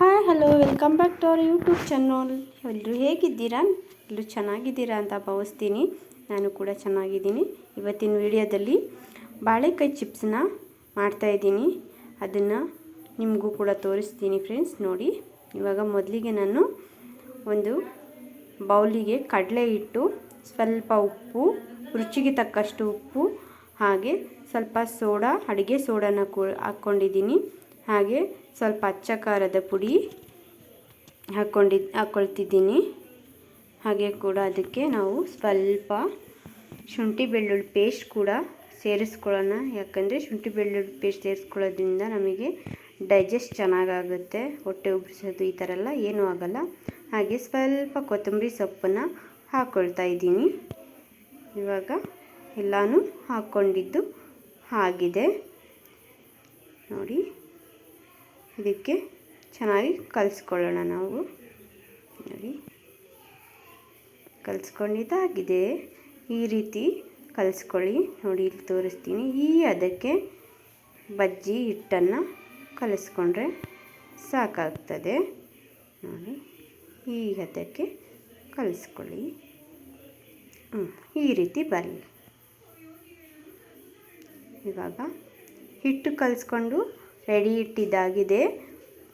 Hi hello welcome back to our YouTube channel ಎಲ್ಲರೂ ಹೇಗಿದ್ದೀರಾ? ಎಲ್ಲರೂ ಚೆನ್ನಾಗಿದ್ದೀರಾ ಅಂತ ಭಾವಿಸ್ತೀನಿ. ನಾನು ಕೂಡ ಚೆನ್ನಾಗಿದ್ದೀನಿ. ಇವತ್ತಿನ ವಿಡಿಯೋದಲ್ಲಿ ಬಾಳೆಕಾಯಿ ಚಿಪ್ಸ್ನ ಮಾಡ್ತಾಯಿದ್ದೀನಿ ಅದನ್ನು ನಿಮಗೂ ಕೂಡ ತೋರಿಸ್ತೀನಿ ಫ್ರೆಂಡ್ಸ್ ನೋಡಿ. ಇವಾಗ ಮೊದಲಿಗೆ ನಾನು ಒಂದು ಬೌಲಿಗೆ ಕಡಲೆ ಹಿಟ್ಟು, ಸ್ವಲ್ಪ ಉಪ್ಪು, ರುಚಿಗೆ ತಕ್ಕಷ್ಟು ಉಪ್ಪು, ಹಾಗೆ ಸ್ವಲ್ಪ ಸೋಡಾ, ಅಡುಗೆ ಸೋಡಾನ ಕೂ ಹಾಕ್ಕೊಂಡಿದ್ದೀನಿ. ಹಾಗೆ ಸ್ವಲ್ಪ ಅಚ್ಚ ಖಾರದ ಪುಡಿ ಹಾಕ್ಕೊಂಡಿದ್ದು ಹಾಕ್ಕೊಳ್ತಿದ್ದೀನಿ. ಹಾಗೆ ಕೂಡ ಅದಕ್ಕೆ ನಾವು ಸ್ವಲ್ಪ ಶುಂಠಿ ಬೆಳ್ಳುಳ್ಳಿ ಪೇಸ್ಟ್ ಕೂಡ ಸೇರಿಸ್ಕೊಳ್ಳೋಣ. ಯಾಕಂದರೆ ಶುಂಠಿ ಬೆಳ್ಳುಳ್ಳಿ ಪೇಸ್ಟ್ ಸೇರಿಸ್ಕೊಳ್ಳೋದ್ರಿಂದ ನಮಗೆ ಡೈಜೆಸ್ಟ್ ಚೆನ್ನಾಗಾಗುತ್ತೆ. ಹೊಟ್ಟೆ ಉಬ್ಬಿಸೋದು ಈ ಥರ ಎಲ್ಲ ಏನೂ ಆಗೋಲ್ಲ. ಹಾಗೆ ಸ್ವಲ್ಪ ಕೊತ್ತಂಬರಿ ಸೊಪ್ಪನ್ನು ಹಾಕ್ಕೊಳ್ತಾ ಇದ್ದೀನಿ. ಇವಾಗ ಎಲ್ಲನೂ ಹಾಕ್ಕೊಂಡಿದ್ದು ಆಗಿದೆ ನೋಡಿ. ಇದಕ್ಕೆ ಚೆನ್ನಾಗಿ ಕಲಿಸ್ಕೊಳ್ಳೋಣ ನಾವು. ನೋಡಿ. ಕಲಿಸ್ಕೊಂಡಿದ್ದಾಗಿದೆ. ಈ ರೀತಿ ಕಲಿಸ್ಕೊಳ್ಳಿ. ನೋಡಿ, ಇಲ್ಲಿ ತೋರಿಸ್ತೀನಿ. ಈ ಅದಕ್ಕೆ ಬಜ್ಜಿ ಹಿಟ್ಟನ್ನು ಕಲಿಸ್ಕೊಂಡ್ರೆ ಸಾಕಾಗ್ತದೆ. ನೋಡಿ. ಈ ಅದಕ್ಕೆ ಕಲಿಸ್ಕೊಳ್ಳಿ. ಈ ರೀತಿ ಬರಲಿ ಇವಾಗ ಹಿಟ್ಟು ಕಲಿಸ್ಕೊಂಡು ರೆಡಿ ಇಟ್ಟಿದ್ದಾಗಿದೆ.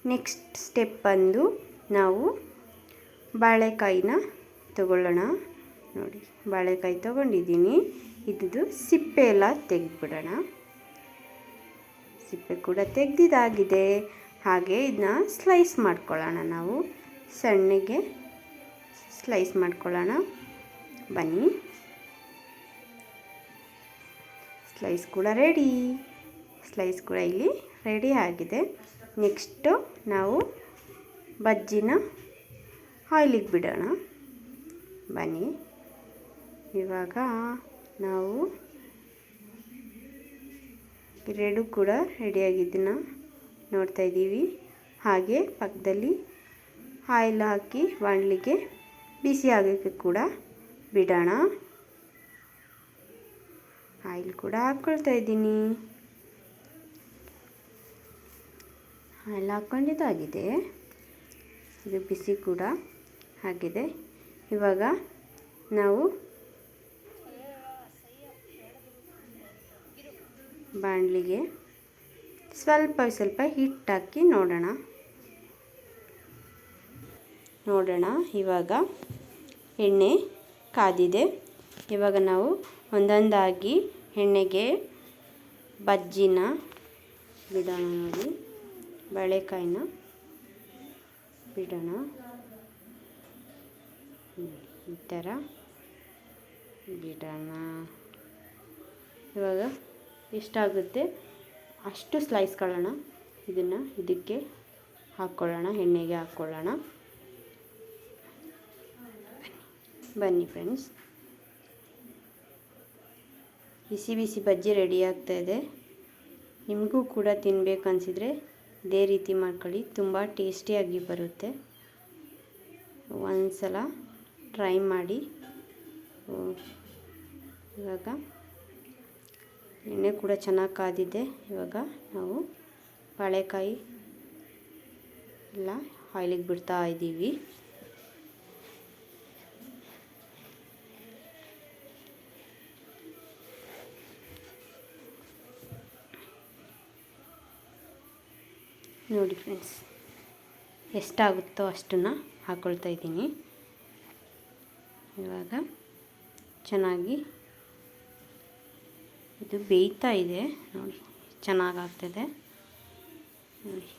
ನೆಕ್ಸ್ಟ್ ಸ್ಟೆಪ್ ಬಂದು ನಾವು ಬಾಳೆಕಾಯಿನ ತಗೊಳ್ಳೋಣ. ನೋಡಿ, ಬಾಳೆಕಾಯಿ ತೊಗೊಂಡಿದ್ದೀನಿ. ಇದ್ದು ಸಿಪ್ಪೆ ಎಲ್ಲ ತೆಗೆದ್ಬಿಡೋಣ. ಸಿಪ್ಪೆ ಕೂಡ ತೆಗೆದಿದ್ದಾಗಿದೆ. ಹಾಗೆ ಇದನ್ನ ಸ್ಲೈಸ್ ಮಾಡ್ಕೊಳ್ಳೋಣ ನಾವು. ಸಣ್ಣಗೆ ಸ್ಲೈಸ್ ಮಾಡ್ಕೊಳ್ಳೋಣ. ಬನ್ನಿ. ಸ್ಲೈಸ್ ಕೂಡ ರೆಡಿ ಸ್ಲೈಸ್ ಕೂಡ ಇಲ್ಲಿ ರೆಡಿ ಆಗಿದೆ. ನೆಕ್ಸ್ಟು ನಾವು ಬಜ್ಜಿನ ಆಯ್ಲಿಗೆ ಬಿಡೋಣ. ಬನ್ನಿ. ಇವಾಗ ನಾವು ಎರಡು ಕೂಡ ರೆಡಿಯಾಗಿದ್ದನ್ನು ನೋಡ್ತಾ ಇದ್ದೀವಿ. ಹಾಗೆ ಪಕ್ಕದಲ್ಲಿ ಆಯಿಲ್ ಹಾಕಿ ಬಾಣಲಿಗೆ ಬಿಸಿ ಆಗೋಕ್ಕೆ ಕೂಡ ಬಿಡೋಣ. ಆಯಿಲ್ ಕೂಡ ಹಾಕ್ಕೊಳ್ತಾ ಇದ್ದೀನಿ. ಆಯಿಲ್ ಹಾಕ್ಕೊಂಡಿದ್ದಾಗಿದೆ ಇದು ಬಿಸಿ ಕೂಡ ಆಗಿದೆ. ಇವಾಗ ನಾವು ಬಾಣಲಿಗೆ ಸ್ವಲ್ಪ ಸ್ವಲ್ಪ ಹಿಟ್ಟು ಹಾಕಿ ನೋಡೋಣ. ನೋಡೋಣ. ಇವಾಗ ಎಣ್ಣೆ ಕಾದಿದೆ. ಇವಾಗ ನಾವು ಒಂದೊಂದಾಗಿ ಎಣ್ಣೆಗೆ ಬಜ್ಜಿನ ಬಿಡೋಣ ನೋಡಿ. ಬಾಳೆಕಾಯಿನ ಬಿಡೋಣ. ಈ ಥರ ಬಿಡೋಣ. ಇವಾಗ ಎಷ್ಟಾಗುತ್ತೆ? ಅಷ್ಟು ಸ್ಲೈಸ್ಕೊಳ್ಳೋಣ ಇದನ್ನು ಇದಕ್ಕೆ ಹಾಕ್ಕೊಳ್ಳೋಣ ಎಣ್ಣೆಗೆ ಹಾಕ್ಕೊಳ್ಳೋಣ ಬನ್ನಿ ಫ್ರೆಂಡ್ಸ್ ಬಿಸಿ ಬಿಸಿ ಬಜ್ಜಿ ರೆಡಿ ಆಗ್ತಾಯಿದೆ ನಿಮಗೂ ಕೂಡ ತಿನ್ಬೇಕು ಅನಿಸಿದರೆ ಇದೇ ರೀತಿ ಮಾಡ್ಕೊಳ್ಳಿ. ತುಂಬ ಟೇಸ್ಟಿಯಾಗಿ ಬರುತ್ತೆ. ಒಂದು ಸಲ ಟ್ರೈ ಮಾಡಿ. ಇವಾಗ ಎಣ್ಣೆ ಕೂಡ ಚೆನ್ನಾಗಿ ಕಾದಿದೆ. ಇವಾಗ ನಾವು ಬಾಳೆಕಾಯಿ ಎಲ್ಲ ಆಯಿಲಿಗೆ ಬಿಡ್ತಾ ಇದ್ದೀವಿ. ನೋಡಿ ಫ್ರೆಂಡ್ಸ್, ಎಷ್ಟಾಗುತ್ತೋ ಅಷ್ಟನ್ನು ಹಾಕ್ಕೊಳ್ತಾ ಇದ್ದೀನಿ. ಇವಾಗ ಚೆನ್ನಾಗಿ ಇದು ಬೇಯ್ತಾ ಇದೆ. ನೋಡಿ, ಚೆನ್ನಾಗಾಗ್ತದೆ. ನೋಡಿ,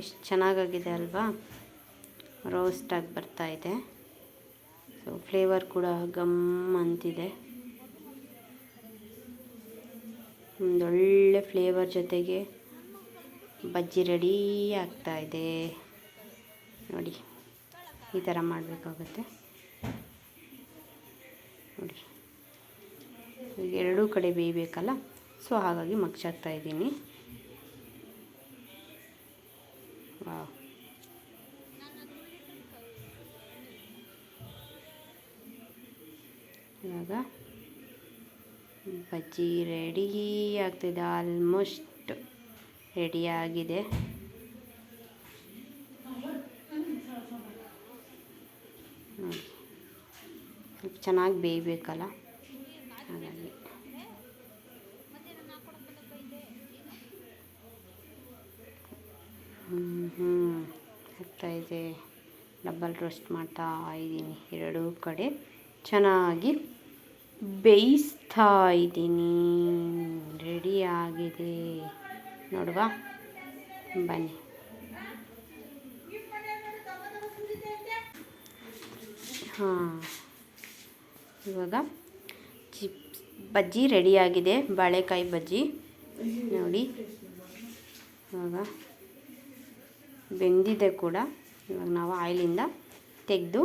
ಎಷ್ಟು ಚೆನ್ನಾಗಾಗಿದೆ ಅಲ್ವಾ? ರೋಸ್ಟಾಗಿ ಬರ್ತಾ ಇದೆ. ಸೊ ಫ್ಲೇವರ್ ಕೂಡ ಗಮ್ ಅಂತಿದೆ. ಒಂದೊಳ್ಳೆ ಫ್ಲೇವರ್ ಜೊತೆಗೆ ಬಜ್ಜಿ ರೆಡಿ ಆಗ್ತಾ ಇದೆ. ನೋಡಿ, ಈ ಥರ ಮಾಡಬೇಕಾಗುತ್ತೆ. ನೋಡಿ ಎರಡೂ ಕಡೆ ಬೇಯಬೇಕಲ್ಲ? ಸೊ, ಹಾಗಾಗಿ ಮಗ್ಚಾಗ್ತಾ ಇದ್ದೀನಿ. ವಾವ್. ಇವಾಗ ಬಜ್ಜಿ ರೆಡಿ ಆಗ್ತಿದೆ, ಆಲ್ಮೋಸ್ಟ್. ರೆಡಿಯಾಗಿದೆ. ಚೆನ್ನಾಗಿ ಬೇಯಬೇಕಲ್ಲ? ಹಾಗಾಗಿ. ಹ್ಞೂ ಹ್ಞೂ ಇದೆ. ಡಬಲ್ ರೋಸ್ಟ್ ಮಾಡ್ತಾ ಇದ್ದೀನಿ. ಎರಡೂ ಕಡೆ ಚೆನ್ನಾಗಿ ಬೇಯಿಸ್ತಾ ಇದ್ದೀನಿ. ರೆಡಿಯಾಗಿದೆ ನೋಡುವ. ಬನ್ನಿ. ಹಾಂ. ಇವಾಗ ಚಿಪ್ಸ್ ಬಜ್ಜಿ ರೆಡಿಯಾಗಿದೆ. ಬಾಳೆಕಾಯಿ ಬಜ್ಜಿ. ನೋಡಿ. ಇವಾಗ ಬೆಂದಿದೆ ಕೂಡ. ಇವಾಗ ನಾವು ಆಯಿಲಿಂದ ತೆಗೆದು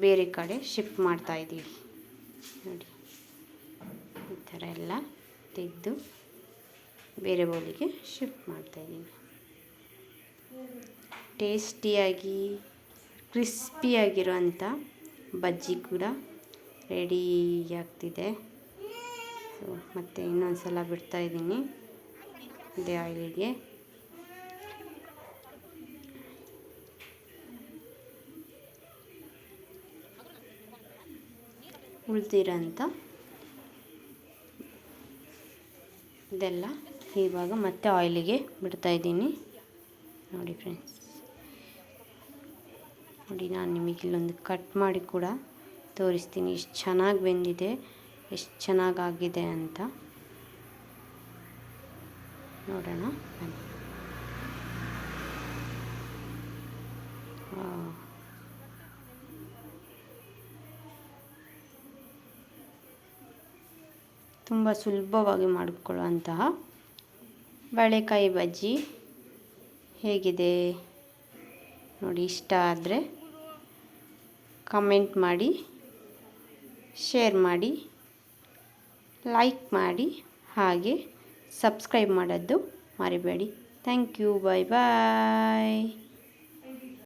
ಬೇರೆ ಕಡೆ ಶಿಫ್ಟ್ ಮಾಡ್ತಾಯಿದ್ದೀವಿ ನೋಡಿ. ಈ ಥರ ಎಲ್ಲ ತೆಗೆದು ಬೇರೆ ಬೌಲಿಗೆ ಶಿಫ್ಟ್ ಮಾಡ್ತಾಯಿದ್ದೀನಿ ಟೇಸ್ಟಿಯಾಗಿ ಕ್ರಿಸ್ಪಿಯಾಗಿರೋಂಥ ಬಜ್ಜಿ ಕೂಡ ರೆಡಿ ಆಗ್ತಿದೆ. ಸೊ ಮತ್ತು ಇನ್ನೊಂದು ಸಲ ಬಿಡ್ತಾಯಿದ್ದೀನಿ ಅದೇ ಆಯಿಲಿಗೆ. ಉಳ್ದಿರೋಂಥ ಇದೆಲ್ಲ ಇವಾಗ ಮತ್ತೆ ಆಯಿಲಿಗೆ ಬಿಡ್ತಾಯಿದ್ದೀನಿ ನೋಡಿ ಫ್ರೆಂಡ್ಸ್ ನೋಡಿ, ನಾನು ನಿಮಗೆ ಇಲ್ಲೊಂದು ಕಟ್ ಮಾಡಿ ಕೂಡ ತೋರಿಸ್ತೀನಿ. ಎಷ್ಟು ಚೆನ್ನಾಗಿ ಬೆಂದಿದೆ, ಎಷ್ಟು ಚೆನ್ನಾಗಾಗಿದೆ ಅಂತ. ನೋಡೋಣ, ಬನ್ನಿ. ತುಂಬ ಸುಲಭವಾಗಿ ಮಾಡಿಕೊಳ್ಳುವಂತಹ ಬಾಳೆಕಾಯಿ ಬಜ್ಜಿ ಹೇಗಿದೆ? ನೋಡಿ, ಇಷ್ಟ ಆದರೆ ಕಮೆಂಟ್ ಮಾಡಿ ಶೇರ್ ಮಾಡಿ ಲೈಕ್ ಮಾಡಿ, ಹಾಗೆ ಸಬ್ಸ್ಕ್ರೈಬ್ ಮಾಡೋದು ಮರಿಬೇಡಿ. Thank you bye bye